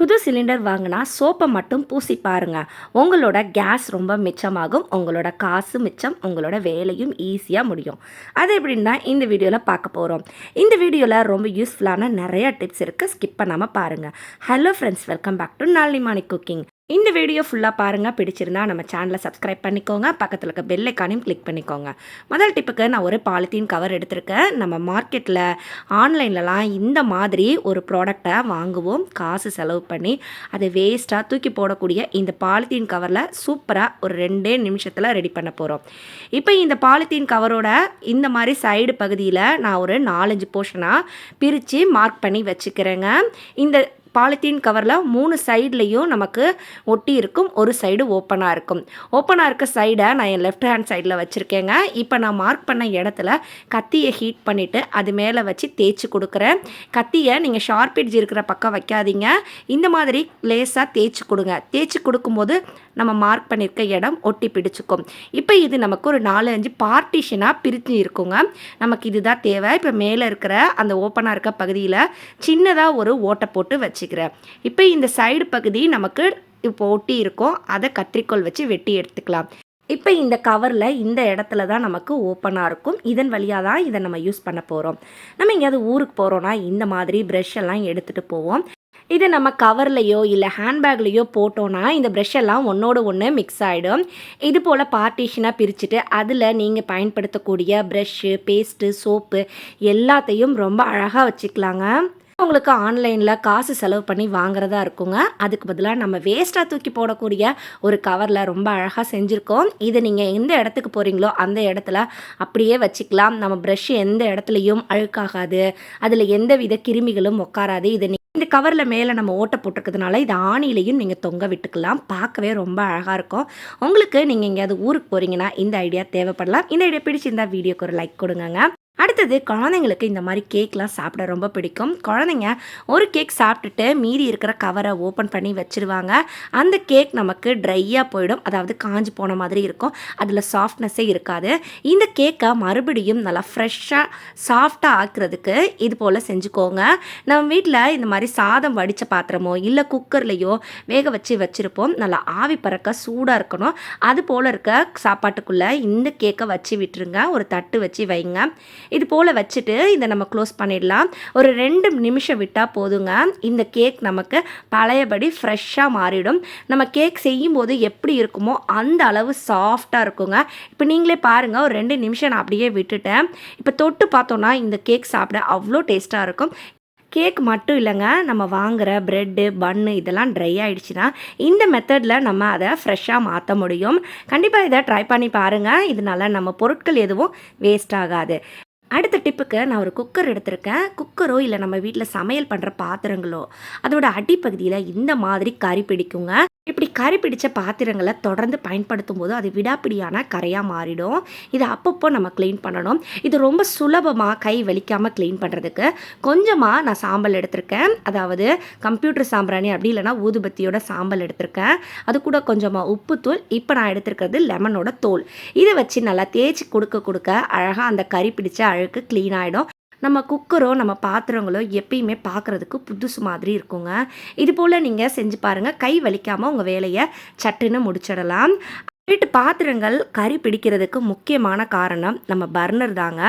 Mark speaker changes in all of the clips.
Speaker 1: புது சிலிண்டர் வாங்கினா சோப்பை மட்டும் பூசி பாருங்க. உங்களோட கேஸ் ரொம்ப மிச்சமாகும். உங்களோட காசு மிச்சம். உங்களோட வேலையும் ஈஸியாக முடியும். அது எப்படின்னா இந்த வீடியோவில் பார்க்க போகிறோம் இந்த வீடியோவில் ரொம்ப யூஸ்ஃபுல்லான நிறைய டிப்ஸ் இருக்குது ஸ்கிப் பண்ணாமல் பாருங்கள் hello friends welcome back to Nalini Mani cooking இந்த வீடியோ ஃபுல்லாக பாருங்கள் பிடிச்சிருந்தா நம்ம சேனலை சப்ஸ்கிரைப் பண்ணிக்கோங்க. பக்கத்தில் இருக்க பெல் ஐக்கானையும் கிளிக் பண்ணிக்கோங்க. முதல் டிப்புக்கு நான் ஒரு பாலித்தீன் கவர் எடுத்திருக்கேன். நம்ம மார்க்கெட்டில் ஆன்லைன்லலாம் இந்த மாதிரி ஒரு ப்ராடக்டை வாங்குவோம். காசு செலவு பண்ணி அதை வேஸ்ட்டாக தூக்கி போடக்கூடிய இந்த பாலித்தீன் கவரில் சூப்பராக ஒரு ரெண்டே நிமிஷத்தில் ரெடி பண்ண போகிறோம் இப்போ இந்த பாலித்தீன் கவரோட இந்த மாதிரி சைடு பகுதியில் நான் ஒரு நாலஞ்சு போர்ஷனாக பிரித்து மார்க் பண்ணி வச்சுக்கிறேங்க. இந்த பாலித்தீன் கவரில் மூணு சைட்லேயும் நமக்கு ஒட்டி இருக்கும். ஒரு சைடு ஓப்பனாக இருக்கும். ஓப்பனாக இருக்க சைடை நான் என் லெஃப்ட் ஹேண்ட் சைடில் வச்சுருக்கேங்க. இப்போ நான் மார்க் பண்ண இடத்துல கத்தியை ஹீட் பண்ணிவிட்டு அது மேலே வச்சு தேய்ச்சி கொடுக்குறேன். கத்தியை நீங்கள் ஷார்ப் எட்ஜ் இருக்கிற பக்கம் வைக்காதீங்க. இந்த மாதிரி லேஸாக தேய்ச்சி கொடுங்க. தேய்ச்சி கொடுக்கும்போது நம்ம மார்க் பண்ணியிருக்க இடம் ஒட்டி பிடிச்சிக்கும். இப்போ இது நமக்கு ஒரு நாலு அஞ்சு பார்ட்டிஷனாக பிரித்து இருக்குங்க. நமக்கு இதுதான் தேவை. இப்போ மேலே இருக்கிற அந்த ஓப்பனாக இருக்க பகுதியில் சின்னதாக ஒரு ஓட்டை போட்டு வச்சு வச்சுக்கிறேன் இப்போ இந்த சைடு பகுதி நமக்கு இப்போ ஒட்டி இருக்கும். அதை கத்திரிக்கோல் வச்சு வெட்டி எடுத்துக்கலாம். இப்போ இந்த கவரில் இந்த இடத்துல தான் நமக்கு ஓப்பனாக இருக்கும். இதன் வழியாக தான் இதை நம்ம யூஸ் பண்ண போகிறோம் நம்ம எங்கேயாவது ஊருக்கு போகிறோன்னா இந்த மாதிரி ப்ரெஷ் எல்லாம் எடுத்துகிட்டு போவோம். இது நம்ம கவர்லையோ இல்லை ஹேண்ட்பேக்லேயோ போட்டோன்னா இந்த ப்ரெஷ் எல்லாம் ஒன்றோடு ஒன்று மிக்ஸ் ஆகிடும் இது போல் பார்ட்டிஷனாக பிரிச்சுட்டு அதில் நீங்கள் பயன்படுத்தக்கூடிய ப்ரஷ்ஷு பேஸ்ட்டு சோப்பு எல்லாத்தையும் ரொம்ப அழகாக வச்சுக்கலாங்க. உங்களுக்கு ஆன்லைனில் காசு செலவு பண்ணி வாங்குறதா இருக்குங்க. அதுக்கு பதிலாக நம்ம வேஸ்ட்டாக தூக்கி போடக்கூடிய ஒரு கவரில் ரொம்ப அழகாக செஞ்சுருக்கோம். இதை நீங்கள் எந்த இடத்துக்கு போகிறீங்களோ அந்த இடத்துல அப்படியே வச்சுக்கலாம். நம்ம ப்ரஷ் எந்த இடத்துலையும் அழுக்காகாது. அதில் எந்த வித கிருமிகளும் உட்காராது இதை இந்த கவரில் மேலே நம்ம ஓட்டை போட்டிருக்கிறதுனால இது ஆணிலையும் நீங்கள் தொங்க விட்டுக்கலாம். பார்க்கவே ரொம்ப அழகாக இருக்கும். உங்களுக்கு நீங்கள் எங்கேயாவது ஊருக்கு போகிறீங்கன்னா இந்த ஐடியா தேவைப்படலாம். இந்த ஐடியா பிடிச்சிருந்தா வீடியோக்கு ஒரு லைக் கொடுங்க அடுத்தது குழந்தைங்களுக்கு இந்த மாதிரி கேக்லாம் சாப்பிட ரொம்ப பிடிக்கும். குழந்தைங்க ஒரு கேக் சாப்பிட்டுட்டு மீதி இருக்கிற கவரை ஓப்பன் பண்ணி வச்சுருவாங்க. அந்த கேக் நமக்கு ட்ரையாக போயிடும். அதாவது காஞ்சி போன மாதிரி இருக்கும். அதில் சாஃப்ட்னஸ்ஸே இருக்காது. இந்த கேக்கை மறுபடியும் நல்லா ஃப்ரெஷ்ஷாக சாஃப்டாக ஆக்குறதுக்கு இது போல் செஞ்சுக்கோங்க. நம்ம வீட்டில் இந்த மாதிரி சாதம் வடித்த பாத்திரமோ இல்லை குக்கர்லேயோ வேக வச்சு வச்சுருப்போம். நல்லா ஆவி பறக்க சூடாக இருக்கணும். அது போல் இருக்க சாப்பாட்டுக்குள்ளே இந்த கேக்கை வச்சு விட்டுருங்க. ஒரு தட்டு வச்சு வைங்க. இது போல் வச்சுட்டு இதை நம்ம க்ளோஸ் பண்ணிடலாம். ஒரு ரெண்டு நிமிஷம் விட்டால் போதுங்க. இந்த கேக் நமக்கு பழையபடி ஃப்ரெஷ்ஷாக மாறிடும். நம்ம கேக் செய்யும்போது எப்படி இருக்குமோ அந்த அளவு சாஃப்டாக இருக்குங்க. இப்போ நீங்களே பாருங்கள் ஒரு ரெண்டு நிமிஷம் நான் அப்படியே விட்டுட்டேன். இப்போ தொட்டு பார்த்தோன்னா இந்த கேக் சாப்பிட அவ்வளோ டேஸ்ட்டாக இருக்கும். கேக் மட்டும் இல்லைங்க நம்ம வாங்குகிற ப்ரெட்டு பன்னு இதெல்லாம் ட்ரை ஆகிடுச்சுன்னா இந்த மெத்தடில் நம்ம அதை ஃப்ரெஷ்ஷாக மாற்ற முடியும். கண்டிப்பாக இதை ட்ரை பண்ணி பாருங்கள் இதனால் நம்ம பொருட்கள் எதுவும் வேஸ்ட் ஆகாது. அடுத்த டிப்புக்கு நான் ஒரு குக்கர் எடுத்திருக்கேன். குக்கரோ இல்லை நம்ம வீட்டில் சமையல் பண்ணுற பாத்திரங்களோ அதோட அடிப்பகுதியில் இந்த மாதிரி கறி பிடிக்குங்க. இப்படி கரி பிடிச்ச பாத்திரங்களை தொடர்ந்து பயன்படுத்தும் போது அது விடாப்பிடியான கரையாக மாறிடும். இதை அப்பப்போ நம்ம க்ளீன் பண்ணணும். இது ரொம்ப சுலபமாக கை வலிக்காமல் க்ளீன் பண்ணுறதுக்கு கொஞ்சமாக நான் சாம்பல் எடுத்திருக்கேன். அதாவது கம்ப்யூட்டர் சாம்பிராணி அப்படி இல்லைனா ஊதுபத்தியோட சாம்பல் எடுத்திருக்கேன். அது கூட கொஞ்சமாக உப்புத்தூள் இப்போ நான் எடுத்திருக்கிறது லெமனோட தோல். இதை வச்சு நல்லா தேய்ச்சி கொடுக்க கொடுக்க அழகாக அந்த கறி பிடிச்ச அழுக்கு க்ளீன் ஆகிடும் நம்ம குக்கரோ நம்ம பாத்திரங்களோ எப்பயுமே பார்க்குறதுக்கு புதுசு மாதிரி இருக்குங்க. இது போல் நீங்கள் செஞ்சு பாருங்கள் கை வலிக்காமல் உங்கள் வேலையை சட்டுன்னு முடிச்சிடலாம். வீட்டு பாத்திரங்கள் கறி பிடிக்கிறதுக்கு முக்கியமான காரணம் நம்ம பர்னர் தாங்க.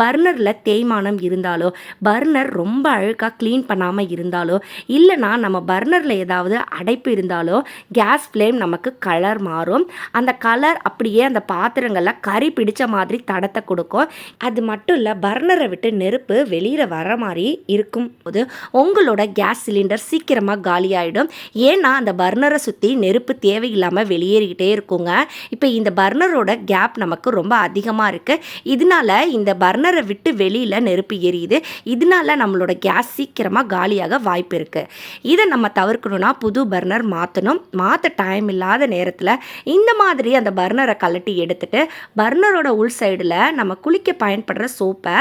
Speaker 1: பர்னரில் தேய்மானம் இருந்தாலோ பர்னர் ரொம்ப அழுக்காக க்ளீன் பண்ணாமல் இருந்தாலோ இல்லைனா நம்ம பர்னரில் ஏதாவது அடைப்பு இருந்தாலோ கேஸ் ஃப்ளேம் நமக்கு கலர் மாறும். அந்த கலர் அப்படியே அந்த பாத்திரங்களில் கறி பிடித்த மாதிரி தடத்தை கொடுக்கும். அது மட்டும் இல்லை பர்னரை விட்டு நெருப்பு வெளியில் வர மாதிரி இருக்கும் போது உங்களோட கேஸ் சிலிண்டர் சீக்கிரமாக காலியாகிடும் ஏன்னா அந்த பர்னரை சுற்றி நெருப்பு தேவையில்லாமல் வெளியேறிக்கிட்டே இருக்குங்க. இப்போ இந்த பர்னரோட கேப் நமக்கு ரொம்ப அதிகமாக இருக்குது இதனால இந்த பர்னரை விட்டு வெளியில் நெருப்பு எரியுது. இதனால நம்மளோட கேஸ் சீக்கிரமாக காலியாக வாய்ப்பு இருக்குது இதை நம்ம தவிர்க்கணும்னா புது பர்னர் மாற்றணும் மாற்ற டைம் இல்லாத நேரத்தில் இந்த மாதிரி அந்த பர்னரை கழட்டி எடுத்துட்டு பர்னரோட உள் சைடில் நம்ம குளிக்க பயன்படுற சோப்பை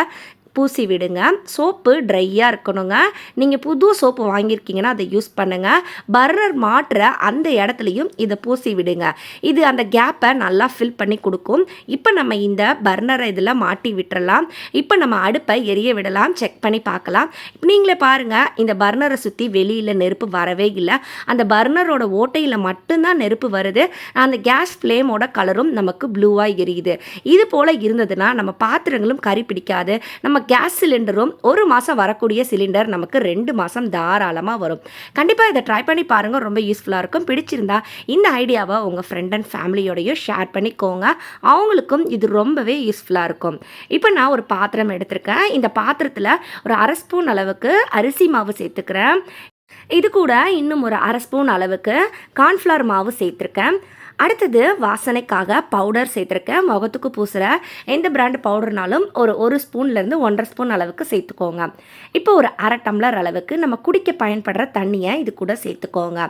Speaker 1: பூசி விடுங்க. சோப்பு ட்ரையாக இருக்கணுங்க. நீங்கள் புது சோப்பு வாங்கியிருக்கீங்கன்னா அதை யூஸ் பண்ணுங்கள் பர்னர் மாட்டுற அந்த இடத்துலையும் இதை பூசி விடுங்க. இது அந்த கேப்பை நல்லா ஃபில் பண்ணி கொடுக்கும். இப்போ நம்ம இந்த பர்னரை இதில் மாட்டி விட்டுறலாம். இப்போ நம்ம அடுப்பை எரிய விடலாம். செக் பண்ணி பார்க்கலாம். நீங்களே பாருங்கள் இந்த பர்னரை சுற்றி வெளியில் நெருப்பு வரவே இல்லை. அந்த பர்னரோட ஓட்டையில் மட்டும்தான் நெருப்பு வருது. அந்த கேஸ் ஃப்ளேமோட கலரும் நமக்கு ப்ளூவாக எரியுது. இது போல் இருந்ததுன்னா நம்ம பாத்திரங்களும் கறி பிடிக்காது. நம்ம கேஸ் சிலிண்டரும் ஒரு மாதம் வரக்கூடிய சிலிண்டர் நமக்கு ரெண்டு மாதம் தாராளமாக வரும். கண்டிப்பாக இதை ட்ரை பண்ணி பாருங்கள் ரொம்ப யூஸ்ஃபுல்லாக இருக்கும். பிடிச்சிருந்தா இந்த ஐடியாவை உங்கள் ஃப்ரெண்ட் அண்ட் ஃபேமிலியோடையும் ஷேர் பண்ணிக்கோங்க. அவங்களுக்கும் இது ரொம்பவே யூஸ்ஃபுல்லாக இருக்கும். இப்போ நான் ஒரு பாத்திரம் எடுத்திருக்கேன். இந்த பாத்திரத்தில் ஒரு அரை ஸ்பூன் அளவுக்கு அரிசி மாவு சேர்த்துக்கிறேன். இது கூட இன்னும் ஒரு அரை ஸ்பூன் அளவுக்கு கார்ன்ஃப்ளவர் மாவு சேர்த்துருக்கேன். அடுத்தது வாசனைக்காக பவுடர் சேர்த்துருக்கேன். முகத்துக்கு பூசுகிற எந்த பிராண்ட் பவுடர்னாலும் ஒரு ஒரு ஸ்பூன்லேருந்து ஒன்றரை ஸ்பூன் அளவுக்கு சேர்த்துக்கோங்க. இப்போ ஒரு அரை டம்ளர் அளவுக்கு நம்ம குடிக்க பயன்படுற தண்ணியை இது கூட சேர்த்துக்கோங்க.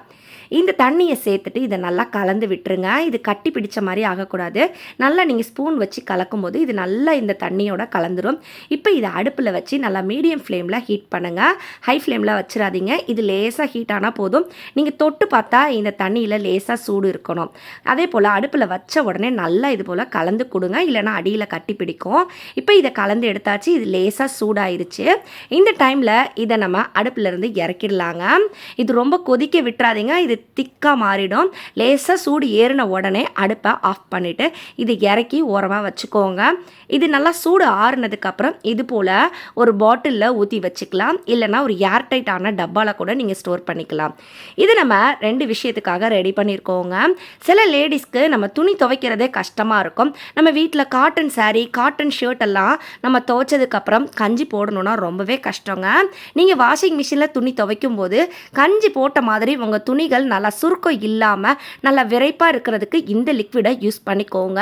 Speaker 1: இந்த தண்ணியை சேர்த்துட்டு இதை நல்லா கலந்து விட்டுருங்க. இது கட்டி பிடிச்ச மாதிரி ஆகக்கூடாது. நல்லா நீங்கள் ஸ்பூன் வச்சு கலக்கும் போது இது நல்லா இந்த தண்ணியோட கலந்துரும். இப்போ இதை அடுப்பில் வச்சு நல்லா மீடியம் ஃப்ளேமில் ஹீட் பண்ணுங்கள் ஹை ஃப்ளேமில் வச்சிடாதீங்க. இது லேசாக ஹீட் ஆனால் போதும். நீங்கள் தொட்டு பார்த்தா இந்த தண்ணியில் லேசாக சூடு இருக்கணும். அதே போல் அடுப்பில் வச்ச உடனே நல்லா இது போல் கலந்து கொடுங்க. இல்லைனா அடியில் கட்டி பிடிக்கும். இப்போ இதை கலந்து எடுத்தாச்சு. இது லேசாக சூடாயிருச்சு. இந்த டைமில் இதை நம்ம அடுப்புலேருந்து இறக்கிடலாங்க. இது ரொம்ப கொதிக்க விட்டுறாதீங்க. இது இது திக்காக மாறிடும். லேசாக சூடு ஏறின உடனே அடுப்பை ஆஃப் பண்ணிவிட்டு இது இறக்கி ஓரமாக வச்சுக்கோங்க. இது நல்லா சூடு ஆறுனதுக்கப்புறம் இது போல் ஒரு பாட்டிலில் ஊற்றி வச்சுக்கலாம். இல்லைனா ஒரு ஏர்டைட்டான டப்பாவில் கூட நீங்கள் ஸ்டோர் பண்ணிக்கலாம். இது நம்ம ரெண்டு விஷயத்துக்காக ரெடி பண்ணியிருக்கோங்க சில லேடிஸ்க்கு நம்ம துணி துவைக்கிறதே கஷ்டமாக இருக்கும். நம்ம வீட்டில் காட்டன் சாரீ காட்டன் ஷர்ட் எல்லாம் நம்ம துவைச்சதுக்கப்புறம் கஞ்சி போடணுன்னா ரொம்பவே கஷ்டங்க. நீங்கள் வாஷிங் மிஷினில் துணி துவைக்கும் போது கஞ்சி போட்ட மாதிரி உங்கள் துணிகள் நல்லா சுருக்கம் இல்லாமல் நல்லா விரைப்பாக இருக்கிறதுக்கு இந்த லிக்விடை யூஸ் பண்ணிக்கோங்க.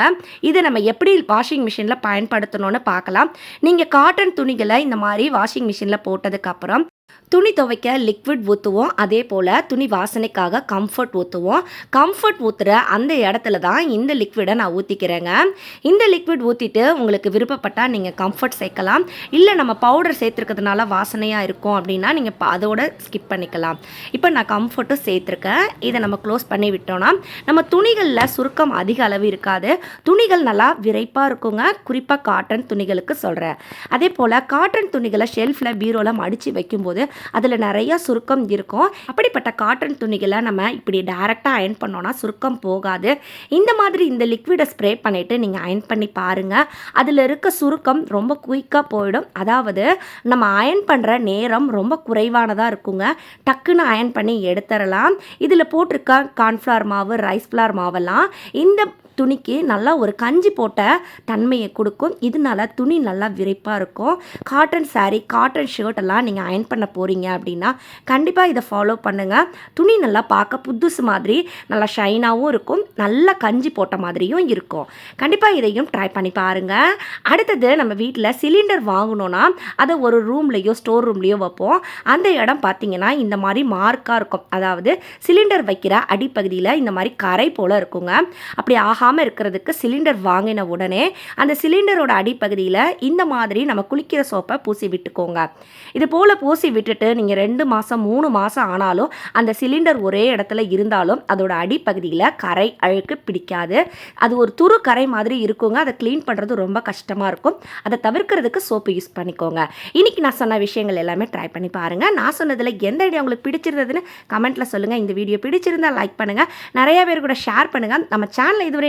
Speaker 1: இதை நம்ம எப்படி வாஷிங் மிஷினில் பயன்படுத்தணும்னு பார்க்கலாம். நீங்கள் காட்டன் துணிகளை இந்த மாதிரி வாஷிங் மிஷினில் போட்டதுக்கப்புறம் துணி துவைக்க லிக்விட் ஊற்றுவோம் அதே போல் துணி வாசனைக்காக கம்ஃபர்ட் ஊற்றுவோம் கம்ஃபர்ட் ஊற்றுற அந்த இடத்துல தான் இந்த லிக்விடை நான் ஊற்றிக்கிறேங்க இந்த லிக்விட் ஊற்றிட்டு உங்களுக்கு விருப்பப்பட்டால் நீங்கள் கம்ஃபர்ட் சேர்க்கலாம். இல்லை நம்ம பவுடர் சேர்த்துருக்கிறதுனால வாசனையாக இருக்கும் அப்படின்னா நீங்கள் அதோட ஸ்கிப் பண்ணிக்கலாம். இப்போ நான் கம்ஃபர்ட்டும் சேர்த்துருக்கேன். இதை நம்ம க்ளோஸ் பண்ணி விட்டோம்னா நம்ம துணிகளில் சுருக்கம் அதிக அளவு இருக்காது. துணிகள் நல்லா விரைப்பாக இருக்குங்க. குறிப்பாக காட்டன் துணிகளுக்கு சொல்கிறேன் அதே போல் காட்டன் துணிகளை ஷெல்ஃபில் பீரோவில் மடித்து வைக்கும்போது அதில் நிறையா சுருக்கம் இருக்கும். அப்படிப்பட்ட காட்டன் துணிகளை நம்ம இப்படி டேரெக்டாக அயன் பண்ணோன்னா சுருக்கம் போகாது. இந்த மாதிரி இந்த லிக்விடை ஸ்ப்ரே பண்ணிவிட்டு நீங்கள் அயன் பண்ணி பாருங்கள் அதில் இருக்க சுருக்கம் ரொம்ப குயிக்காக போயிடும். அதாவது நம்ம அயன் பண்ணுற நேரம் ரொம்ப குறைவானதாக இருக்குங்க. டக்குன்னு அயன் பண்ணி எடுத்துடலாம். இதில் போட்டிருக்க கார்ன்ஃப்ளவர் மாவு ரைஸ் ஃப்ளவர் மாவெல்லாம் இந்த துணிக்கு நல்லா ஒரு கஞ்சி போட்ட தன்மையை கொடுக்கும். இதனால துணி நல்லா விரைப்பாக இருக்கும். காட்டன் சாரீ காட்டன் ஷர்ட் எல்லாம் நீங்கள் அயன் பண்ண போகிறீங்க அப்படின்னா கண்டிப்பாக இதை ஃபாலோ பண்ணுங்கள் துணி நல்லா பார்க்க புதுசு மாதிரி நல்லா ஷைனாகவும் இருக்கும். நல்லா கஞ்சி போட்ட மாதிரியும் இருக்கும். கண்டிப்பாக இதையும் ட்ரை பண்ணி பாருங்கள் அடுத்தது நம்ம வீட்டில் சிலிண்டர் வாங்கணுன்னா அதை ஒரு ரூம்லேயோ ஸ்டோர் ரூம்லேயோ வைப்போம். அந்த இடம் பார்த்தீங்கன்னா இந்த மாதிரி மார்க்காக இருக்கும். அதாவது சிலிண்டர் வைக்கிற அடிப்பகுதியில் இந்த மாதிரி கரை போல் இருக்குங்க. அப்படி ஆகா ஆகாமல் இருக்கிறதுக்கு சிலிண்டர் வாங்கின உடனே அந்த சிலிண்டரோட அடிப்பகுதியில் இந்த மாதிரி நம்ம குளிக்கிற சோப்பை பூசி விட்டுக்கோங்க. இது போல் பூசி விட்டுட்டு நீங்கள் ரெண்டு மாதம் மூணு மாதம் ஆனாலும் அந்த சிலிண்டர் ஒரே இடத்துல இருந்தாலும் அதோட அடிப்பகுதியில் கரை அழுக்கு பிடிக்காது. அது ஒரு துரு கரை மாதிரி இருக்குங்க. அதை க்ளீன் பண்ணுறது ரொம்ப கஷ்டமாக இருக்கும். அதை தவிர்க்கிறதுக்கு சோப்பு யூஸ் பண்ணிக்கோங்க. இன்றைக்கி நான் சொன்ன விஷயங்கள் எல்லாமே ட்ரை பண்ணி பாருங்கள் நான் சொன்னதில் எந்த ஐடியா உங்களுக்கு பிடிச்சிருந்ததுன்னு கமெண்ட்டில் சொல்லுங்கள் இந்த வீடியோ பிடிச்சிருந்தால் லைக் பண்ணுங்கள் நிறைய பேர் கூட ஷேர் பண்ணுங்கள் நம்ம சேனல் இதுவரை